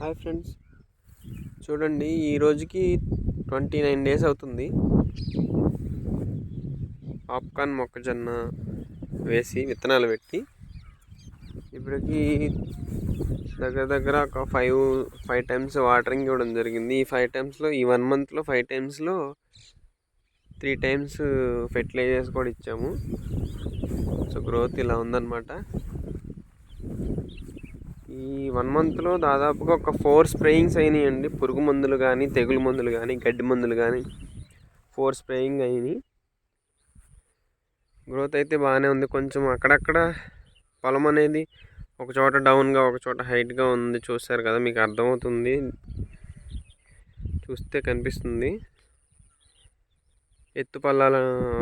Hi friends. చూడండి ఈ రోజుకి ట్వంటీ నైన్ డేస్ అవుతుంది. పాప్కార్న్ మొక్కజొన్న వేసి విత్తనాలు పెట్టి ఇప్పటికి దగ్గర దగ్గర ఒక ఫైవ్ ఫైవ్ టైమ్స్ వాటరింగ్ ఇవ్వడం జరిగింది. ఈ ఫైవ్ టైమ్స్లో ఈ వన్ మంత్లో ఫైవ్ టైమ్స్లో త్రీ టైమ్స్ ఫెర్టిలైజర్స్ కూడా ఇచ్చాము. సో గ్రోత్ ఇలా ఉందన్నమాట. ఈ వన్ మంత్లో దాదాపుగా ఒక ఫోర్ స్ప్రేయింగ్స్ అయినాయండి. పురుగు మందులు కానీ తెగులు మందులు కానీ గడ్డి మందులు కానీ ఫోర్ స్ప్రేయింగ్ అయినాయి. గ్రోత్ అయితే బాగానే ఉంది. కొంచెం అక్కడక్కడ పొలం అనేది ఒక చోట డౌన్గా ఒక చోట హైట్గా ఉంది. చూస్తారు కదా మీకు అర్థమవుతుంది. చూస్తే కనిపిస్తుంది. ఎత్తు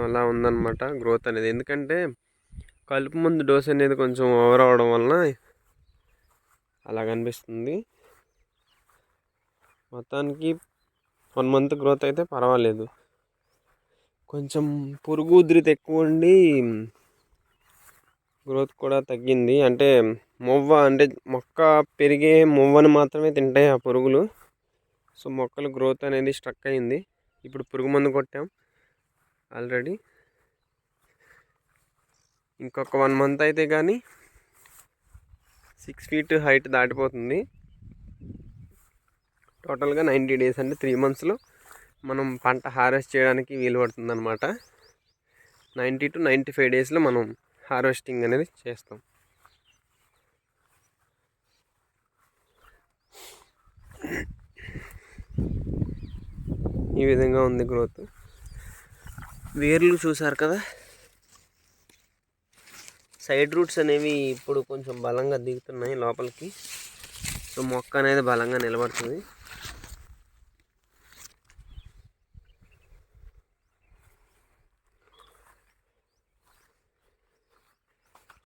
అలా ఉందన్నమాట గ్రోత్ అనేది. ఎందుకంటే కలుపు మందు డోస్ అనేది కొంచెం ఓవర్ అవడం వలన కనిపిస్తుంది. మొత్తానికి వన్ మంత్ గ్రోత్ అయితే పర్వాలేదు. కొంచెం పురుగు ఉధృతి ఎక్కువ ఉండి గ్రోత్ కూడా తగ్గింది. అంటే మొవ్వ అంటే మొక్క పెరిగే మొవ్వను మాత్రమే తింటాయి ఆ పురుగులు. సో మొక్కలు గ్రోత్ అనేది స్ట్రక్ అయింది. ఇప్పుడు పురుగు మందు కొట్టాం ఆల్రెడీ ఇంకొక వన్ మంత్ అయితే కానీ సిక్స్ ఫీట్ హైట్ దాటిపోతుంది. టోటల్గా నైంటీ డేస్ అంటే త్రీ మంత్స్లో మనం పంట హార్వెస్ట్ చేయడానికి వీలు పడుతుంది అనమాట నైంటీ టు నైంటీ ఫైవ్ డేస్లో మనం హార్వెస్టింగ్ అనేది చేస్తాం. ఈ విధంగా ఉంది గ్రోత్. వేర్లు చూసారు కదా? సైడ్ రూట్స్ అనేవి ఇప్పుడు కొంచెం బలంగా దిగుతున్నాయి లోపలికి. సో మొక్క అనేది బలంగా నిలబడుతుంది.